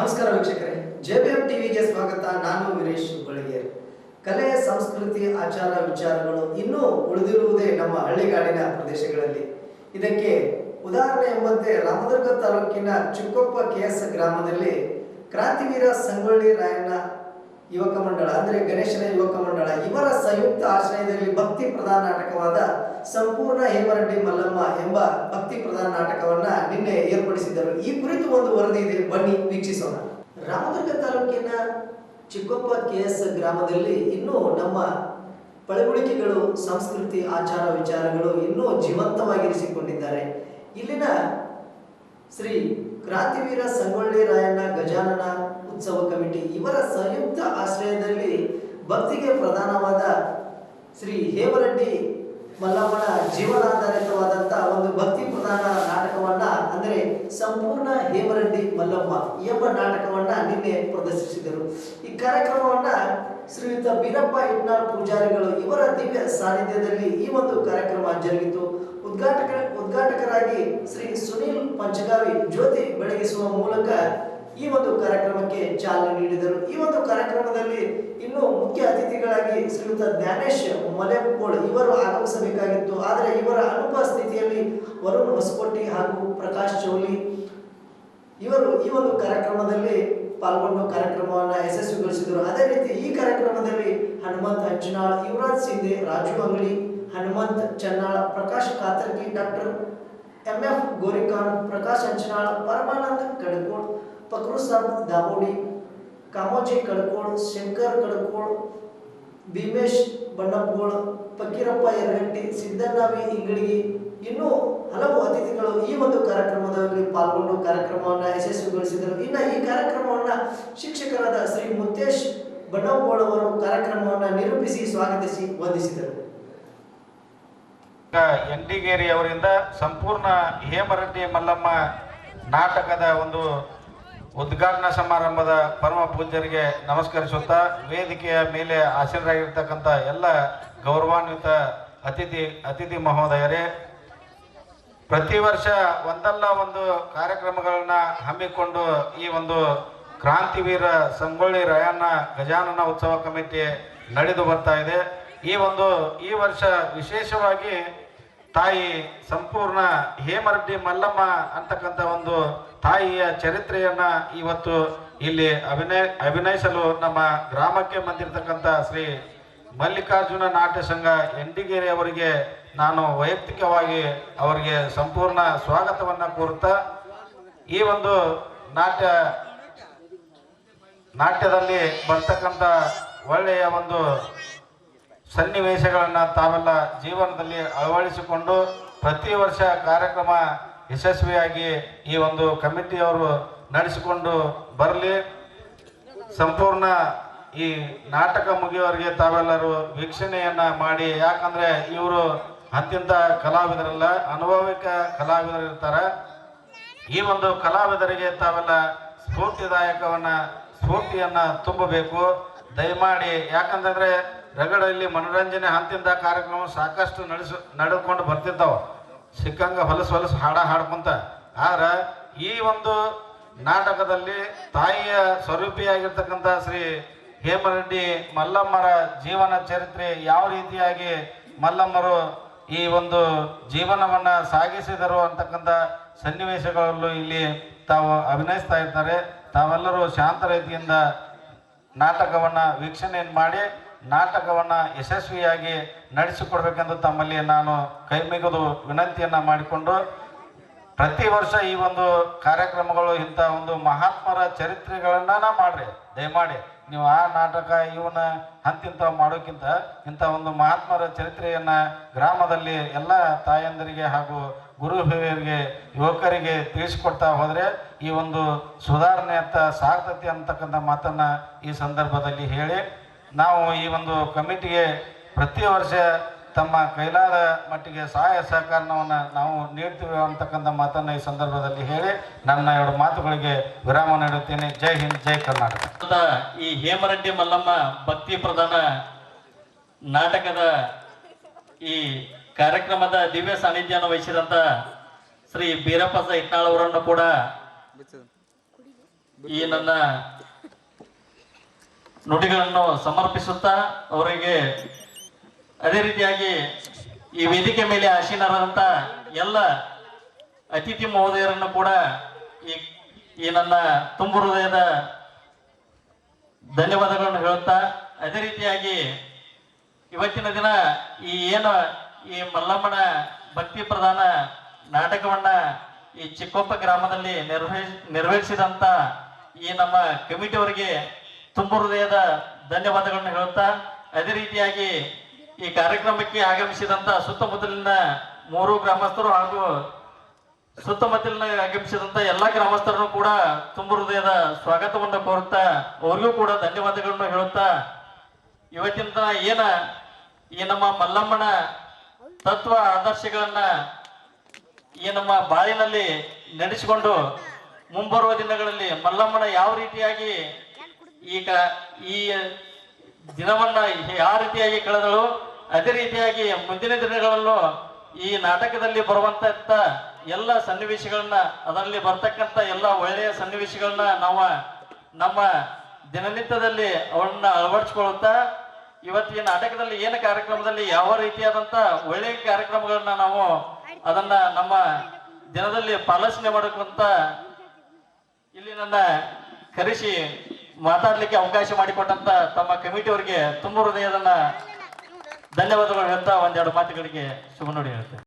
ನಮಸ್ಕಾರ ವೀಕ್ಷಕರೇ. J B M ಟಿವಿಗೆ ಸ್ವಾಗತ. ನಾನು ವೀರೇಶ್ ಹುಬ್ಬಳ್ಳಿಗೇರ್ ಕಲೆ, ಸಂಸ್ಕೃತಿ, ಆಚಾರ, ವಿಚಾರಗಳು ಇನ್ನೂ ಉಳಿದಿರುವುದೇ ನಮ್ಮ ಹಳ್ಳಿಗಾಡಿನ ಪ್ರದೇಶಗಳಲ್ಲಿ. ಇದಕ್ಕೆ ಉದಾಹರಣೆ ಎಂಬಂತೆ ರಾಮದುರ್ಗ ತಾಲೂಕಿನ ಚಿಕ್ಕೊಪ್ಪ ಕೆಎಸ್ ಗ್ರಾಮದಲ್ಲಿ ಕ್ರಾಂತಿವೀರ ಸಂಗೊಳ್ಳಿ ರಾಯಣ್ಣ ಯುವಕ ಮಂಡಳ, ಅಂದರೆ ಗಣೇಶನ ಯುವಕ ಮಂಡಳ, ಇವರ ಸಂಯುಕ್ತ ಆಶ್ರಯದಲ್ಲಿ ಭಕ್ತಿ ಪ್ರಧಾನ ನಾಟಕವಾದ ಸಂಪೂರ್ಣ ಹೇಮರಡ್ಡಿ ಮಲ್ಲಮ್ಮ ಎಂಬ ಭಕ್ತಿ ಪ್ರಧಾನ ನಾಟಕವನ್ನ ನಿನ್ನೆ ಏರ್ಪಡಿಸಿದ್ದರು. ಈ ಕುರಿತು ಒಂದು ವರದಿ ಇದೆ, ಬನ್ನಿ ವೀಕ್ಷಿಸೋಣ. ರಾಮದುರ್ಗ ತಾಲೂಕಿನ ಚಿಕ್ಕಪ್ಪ ಕೆ ಎಸ್ ಗ್ರಾಮದಲ್ಲಿ ಇನ್ನೂ ನಮ್ಮ ಪಳಗುಳಿಕೆಗಳು, ಸಂಸ್ಕೃತಿ, ಆಚಾರ ವಿಚಾರಗಳು ಇನ್ನೂ ಜೀವಂತವಾಗಿರಿಸಿಕೊಂಡಿದ್ದಾರೆ. ಇಲ್ಲಿನ ಶ್ರೀ ಕ್ರಾಂತಿವೀರ ಸಂಗೊಳ್ಳಿ ರಾಯಣ್ಣ ಗಜಾನನ ಉತ್ಸವ ಕಮಿಟಿ ಇವರ ಸಂಯುಕ್ತ ಆಶ್ರಯದಲ್ಲಿ ಭಕ್ತಿಗೆ ಪ್ರಧಾನವಾದ ಶ್ರೀ ಹೇಮರೆಡ್ಡಿ ಮಲ್ಲಮ್ಮನ ಜೀವನಾಧಾರಿತವಾದಂತಹ ಒಂದು ಭಕ್ತಿ ಪ್ರಧಾನ ನಾಟಕವನ್ನ, ಅಂದರೆ ಸಂಪೂರ್ಣ ಹೇಮರೆಡ್ಡಿ ಮಲ್ಲಮ್ಮ ಎಂಬ ನಾಟಕವನ್ನ ನಿನ್ನೆ ಪ್ರದರ್ಶಿಸಿದರು. ಈ ಕಾರ್ಯಕ್ರಮವನ್ನ ಶ್ರೀಯುತ ಬೀರಪ್ಪ ಇಟ್ನಾಳ್ ಪೂಜಾರಿಗಳು ಇವರ ದಿವ್ಯ ಸಾನ್ನಿಧ್ಯದಲ್ಲಿ ಈ ಒಂದು ಕಾರ್ಯಕ್ರಮ ಜರುಗಿತು. ಉದ್ಘಾಟಕ, ಉದ್ಘಾಟಕರಾಗಿ ಶ್ರೀ ಸುನೀಲ್ ಪಂಚಗಾವಿ ಜ್ಯೋತಿ ಬೆಳಗಿಸುವ ಮೂಲಕ ಈ ಒಂದು ಕಾರ್ಯಕ್ರಮಕ್ಕೆ ಚಾಲನೆ ನೀಡಿದರು. ಈ ಒಂದು ಕಾರ್ಯಕ್ರಮದಲ್ಲಿ ಇನ್ನು ಮುಖ್ಯ ಅತಿಥಿಗಳಾಗಿ ಶ್ರೀಯುತ ಜ್ಞಾನೇಶ್ ಮಲೆಕೋಡ್ ಇವರು ಆಗಮಿಸಬೇಕಾಗಿತ್ತು. ಆದರೆ ಇವರ ಅನುಪಸ್ಥಿತಿಯಲ್ಲಿ ವರುಣ್ ಹೊಸಕೋಟಿ ಹಾಗೂ ಪ್ರಕಾಶ್ ಚೌಲಿ ಇವರು ಈ ಒಂದು ಕಾರ್ಯಕ್ರಮದಲ್ಲಿ ಪಾಲ್ಗೊಂಡು ಕಾರ್ಯಕ್ರಮವನ್ನು ಯಶಸ್ವಿಗೊಳಿಸಿದರು. ಅದೇ ರೀತಿ ಈ ಕಾರ್ಯಕ್ರಮದಲ್ಲಿ Hanumanth Hanchinal Yuvaraj Sindhe, Raju Angadi, Hanumant Channal, Prakash Katargi, doctor M F Gorikan, Prakash Hanchinal Paramanand Kadakod Fakrusab Dabodi Kamoji Kadakod Shankar Kadakod Bheemesh Bannappagol, Fakirappa Yaragatti Siddanavi ಇಂಗಡಿಗೆ ಇನ್ನೂ ಹಲವು ಅತಿಥಿಗಳು ಈ ಒಂದು ಕಾರ್ಯಕ್ರಮದಲ್ಲಿ ಪಾಲ್ಗೊಂಡು ಕಾರ್ಯಕ್ರಮವನ್ನು ಯಶಸ್ವಿಗೊಳಿಸಿದರು. ಇನ್ನು ಈ ಕಾರ್ಯಕ್ರಮವನ್ನು ಶಿಕ್ಷಕರಾದ ಶ್ರೀ ಮುತ್ತೇಶ್ ಬಣ್ಣಪ್ಪಗೋಳ್ ಅವರು ಕಾರ್ಯಕ್ರಮವನ್ನು ನಿರೂಪಿಸಿ, ಸ್ವಾಗತಿಸಿ, ವಂದಿಸಿದರು. ಎಂಡಿಗೇರಿ ಅವರಿಂದ ಸಂಪೂರ್ಣ ಹೇಮರೆಡ್ಡಿ ಮಲ್ಲಮ್ಮ ನಾಟಕದ ಒಂದು ಉದ್ಘಾಟನಾ ಸಮಾರಂಭದ ಪರಮ ಪೂಜ್ಯರಿಗೆ ನಮಸ್ಕರಿಸುತ್ತಾ ವೇದಿಕೆಯ ಮೇಲೆ ಆಸೀನರಾಗಿರ್ತಕ್ಕಂಥ ಎಲ್ಲ ಗೌರವಾನ್ವಿತ ಅತಿಥಿ ಅತಿಥಿ ಮಹೋದಯರೇ, ಪ್ರತಿ ವರ್ಷ ಒಂದಲ್ಲ ಒಂದು ಕಾರ್ಯಕ್ರಮಗಳನ್ನ ಹಮ್ಮಿಕೊಂಡು ಈ ಒಂದು ಕ್ರಾಂತಿವೀರ ಸಂಗೊಳ್ಳಿ ರಾಯಣ್ಣ ಗಜಾನನ ಉತ್ಸವ ಕಮಿಟಿ ನಡೆದು ಬರ್ತಾ ಇದೆ. ಈ ಒಂದು, ಈ ವರ್ಷ ವಿಶೇಷವಾಗಿ ತಾಯಿ ಸಂಪೂರ್ಣ ಹೇಮರೆಡ್ಡಿ ಮಲ್ಲಮ್ಮ ಅಂತಕ್ಕಂಥ ಒಂದು ತಾಯಿಯ ಚರಿತ್ರೆಯನ್ನ ಇವತ್ತು ಇಲ್ಲಿ ಅಭಿನಯ, ಅಭಿನಯಿಸಲು ನಮ್ಮ ಗ್ರಾಮಕ್ಕೆ ಬಂದಿರತಕ್ಕಂಥ ಶ್ರೀ ಮಲ್ಲಿಕಾರ್ಜುನ ನಾಟ್ಯ ಸಂಘ ಎಂಡಿಗೇರಿ ಅವರಿಗೆ ನಾನು ವೈಯಕ್ತಿಕವಾಗಿ ಅವರಿಗೆ ಸಂಪೂರ್ಣ ಸ್ವಾಗತವನ್ನು ಕೋರುತ್ತಾ, ಈ ಒಂದು ನಾಟ್ಯ, ನಾಟ್ಯದಲ್ಲಿ ಬರ್ತಕ್ಕಂಥ ಒಳ್ಳೆಯ ಒಂದು ಸನ್ನಿವೇಶಗಳನ್ನು ತಾವೆಲ್ಲ ಜೀವನದಲ್ಲಿ ಅಳವಡಿಸಿಕೊಂಡು ಪ್ರತಿ ವರ್ಷ ಕಾರ್ಯಕ್ರಮ ಯಶಸ್ವಿಯಾಗಿ ಈ ಒಂದು ಕಮಿಟಿಯವರು ನಡೆಸಿಕೊಂಡು ಬರಲಿ. ಸಂಪೂರ್ಣ ಈ ನಾಟಕ ಮುಗಿಯೋರಿಗೆ ತಾವೆಲ್ಲರೂ ವೀಕ್ಷಣೆಯನ್ನ ಮಾಡಿ, ಯಾಕಂದ್ರೆ ಇವರು ಅತ್ಯಂತ ಕಲಾವಿದರಲ್ಲ, ಅನುಭವಿಕ ಕಲಾವಿದರಿರ್ತಾರೆ ಈ ಒಂದು ಕಲಾವಿದರಿಗೆ ತಾವೆಲ್ಲ ಸ್ಫೂರ್ತಿದಾಯಕವನ್ನ, ಸ್ಫೂರ್ತಿಯನ್ನ ತುಂಬಬೇಕು. ದಯಮಾಡಿ, ಯಾಕಂತಂದ್ರೆ ರಗಡಲ್ಲಿ ಮನೋರಂಜನೆ ಹಂತಿಂದ ಕಾರ್ಯಕ್ರಮ ಸಾಕಷ್ಟು ನಡೆಸ, ನಡೆದುಕೊಂಡು ಬರ್ತಿದ್ದಾವ ಸಿಕ್ಕಂಗ ಹೊಲಸು ಹೊಲಸು ಹಾಡ ಹಾಡ್ಕೊಂತ ಆದ್ರೆ ಈ ಒಂದು ನಾಟಕದಲ್ಲಿ ತಾಯಿಯ ಸ್ವರೂಪಿಯಾಗಿರ್ತಕ್ಕಂಥ ಶ್ರೀ ಹೇಮರೆಡ್ಡಿ ಮಲ್ಲಮ್ಮರ ಜೀವನ ಚರಿತ್ರೆ ಯಾವ ರೀತಿಯಾಗಿ ಮಲ್ಲಮ್ಮರು ಈ ಒಂದು ಜೀವನವನ್ನ ಸಾಗಿಸಿದರು ಅಂತಕ್ಕಂಥ ಸನ್ನಿವೇಶಗಳಲ್ಲೂ ಇಲ್ಲಿ ತಾವು ಅಭಿನಯಿಸ್ತಾ ಇರ್ತಾರೆ ತಾವೆಲ್ಲರೂ ಶಾಂತ ರೀತಿಯಿಂದ ನಾಟಕವನ್ನ ವೀಕ್ಷಣೆಯನ್ನು ಮಾಡಿ ನಾಟಕವನ್ನ ಯಶಸ್ವಿಯಾಗಿ ನಡೆಸಿಕೊಡ್ಬೇಕೆಂದು ತಮ್ಮಲ್ಲಿ ನಾನು ಕೈಮಿಗದು ವಿನಂತಿಯನ್ನ ಮಾಡಿಕೊಂಡು ಪ್ರತಿ ವರ್ಷ ಈ ಒಂದು ಕಾರ್ಯಕ್ರಮಗಳು ಇಂಥ ಒಂದು ಮಹಾತ್ಮರ ಚರಿತ್ರೆಗಳನ್ನ ಮಾಡ್ರಿ. ದಯಮಾಡಿ ನೀವು ಆ ನಾಟಕ ಇವನ ಅಂತಿಂತ ಮಾಡೋಕ್ಕಿಂತ ಇಂಥ ಒಂದು ಮಹಾತ್ಮರ ಚರಿತ್ರೆಯನ್ನ ಗ್ರಾಮದಲ್ಲಿ ಎಲ್ಲ ತಾಯಂದರಿಗೆ ಹಾಗೂ ಗುರು ಹಿರಿಯರಿಗೆ, ಯುವಕರಿಗೆ ತಿಳಿಸಿಕೊಡ್ತಾ ಹೋದರೆ ಈ ಒಂದು ಸುಧಾರಣೆ ಅಂತ ಸಾರ್ಥತೆ ಅಂತಕ್ಕಂಥ ಮಾತನ್ನ ಈ ಸಂದರ್ಭದಲ್ಲಿ ಹೇಳಿ ನಾವು ಈ ಒಂದು ಕಮಿಟಿಗೆ ಪ್ರತಿ ವರ್ಷ ತಮ್ಮ ಕೈಲಾದ ಮಟ್ಟಿಗೆ ಸಹಾಯ ಸಹಕಾರವನ್ನು ನಾವು ನೀಡ್ತೀವಿ ಅಂತಕ್ಕಂಥ ಮಾತನ್ನು ಈ ಸಂದರ್ಭದಲ್ಲಿ ಹೇಳಿ ನನ್ನ ಎರಡು ಮಾತುಗಳಿಗೆ ವಿರಾಮ ನೀಡುತ್ತೇನೆ. ಜೈ ಹಿಂದ್, ಜೈ ಕರ್ನಾಟಕ. ಈ ಹೇಮರೆಡ್ಡಿ ಮಲ್ಲಮ್ಮ ಭಕ್ತಿ ಪ್ರಧಾನ ನಾಟಕದ ಈ ಕಾರ್ಯಕ್ರಮದ ದಿವ್ಯ ಸಾನ್ನಿಧ್ಯವನ್ನು ವಹಿಸಿದಂತ ಶ್ರೀ ಬೀರಪ್ಪ ಇಟ್ನಾಳ್ ಅವರನ್ನು ಕೂಡ ಈ ನನ್ನ ನುಡಿಗಳನ್ನು ಸಮರ್ಪಿಸುತ್ತಾ ಅವರಿಗೆ ಅದೇ ರೀತಿಯಾಗಿ ಈ ವೇದಿಕೆ ಮೇಲೆ ಆಸೀನರಾದಂತ ಎಲ್ಲ ಅತಿಥಿ ಮಹೋದಯರನ್ನು ಕೂಡ ಈ ಈ ನನ್ನ ತುಂಬು ಹೃದಯದ ಧನ್ಯವಾದಗಳನ್ನು ಹೇಳುತ್ತಾ, ಅದೇ ರೀತಿಯಾಗಿ ಇವತ್ತಿನ ದಿನ ಈ ಏನು ಈ ಮಲ್ಲಮ್ಮನ ಭಕ್ತಿ ಪ್ರಧಾನ ನಾಟಕವನ್ನ ಈ ಚಿಕ್ಕೊಪ್ಪ ಗ್ರಾಮದಲ್ಲಿ ನಿರ್ವಹ, ನಿರ್ವಹಿಸಿದಂತ ಈ ನಮ್ಮ ಕಮಿಟಿಯವರಿಗೆ ತುಂಬ ಹೃದಯದ ಧನ್ಯವಾದಗಳನ್ನು ಹೇಳುತ್ತಾ, ಅದೇ ರೀತಿಯಾಗಿ ಈ ಕಾರ್ಯಕ್ರಮಕ್ಕೆ ಆಗಮಿಸಿದಂತ ಸುತ್ತಮುತ್ತಲಿನ ಮೂರು ಗ್ರಾಮಸ್ಥರು ಹಾಗೂ ಸುತ್ತಮುತ್ತಲಿನ ಆಗಮಿಸಿದಂತ ಎಲ್ಲಾ ಗ್ರಾಮಸ್ಥರನ್ನು ಕೂಡ ತುಂಬ ಹೃದಯದ ಸ್ವಾಗತವನ್ನು ಕೋರುತ್ತಾ ಅವ್ರಿಗೂ ಕೂಡ ಧನ್ಯವಾದಗಳನ್ನು ಹೇಳುತ್ತಾ ಇವತ್ತಿನ ಏನ ಈ ನಮ್ಮ ಮಲ್ಲಮ್ಮನ ತತ್ವ ಆದರ್ಶಗಳನ್ನ ಈ ನಮ್ಮ ಬಾಳಿನಲ್ಲಿ ನಡೆಸಿಕೊಂಡು ಮುಂಬರುವ ದಿನಗಳಲ್ಲಿ ಮಲ್ಲಮ್ಮನ ಯಾವ ರೀತಿಯಾಗಿ ಈಗ ಈ ದಿನವನ್ನ ಯಾವ ರೀತಿಯಾಗಿ ಕಳೆದಳು ಅದೇ ರೀತಿಯಾಗಿ ಮುಂದಿನ ದಿನಗಳಲ್ಲೂ ಈ ನಾಟಕದಲ್ಲಿ ಬರುವಂತ ಎಲ್ಲ ಸನ್ನಿವೇಶಗಳನ್ನ, ಅದರಲ್ಲಿ ಬರ್ತಕ್ಕಂಥ ಎಲ್ಲ ಒಳ್ಳೆಯ ಸನ್ನಿವೇಶಗಳನ್ನ ನಾವು ನಮ್ಮ ದಿನನಿತ್ಯದಲ್ಲಿ ಅವನ್ನ ಅಳವಡಿಸಿಕೊಳ್ಳುತ್ತಾ ಇವತ್ತಿನ ನಾಟಕದಲ್ಲಿ ಏನು ಕಾರ್ಯಕ್ರಮದಲ್ಲಿ ಯಾವ ರೀತಿಯಾದಂತ ಒಳ್ಳೆಯ ಕಾರ್ಯಕ್ರಮಗಳನ್ನ ನಾವು ಅದನ್ನ ನಮ್ಮ ದಿನದಲ್ಲಿ ಪಾಲನೆ ಮಾಡಕ್ಕಂತ ಇಲ್ಲಿ ನನ್ನ ಕರೆಸಿ ಮಾತಾಡ್ಲಿಕ್ಕೆ ಅವಕಾಶ ಮಾಡಿಕೊಟ್ಟಂತ ತಮ್ಮ ಕಮಿಟಿಯವರಿಗೆ ತುಂಬ ಹೃದಯದನ್ನ ಧನ್ಯವಾದಗಳು ಹೇಳ್ತಾ ಒಂದೆರಡು ಮಾತುಗಳಿಗೆ ಶುಭ ನೋಡಿ ಹೇಳ್ತೇನೆ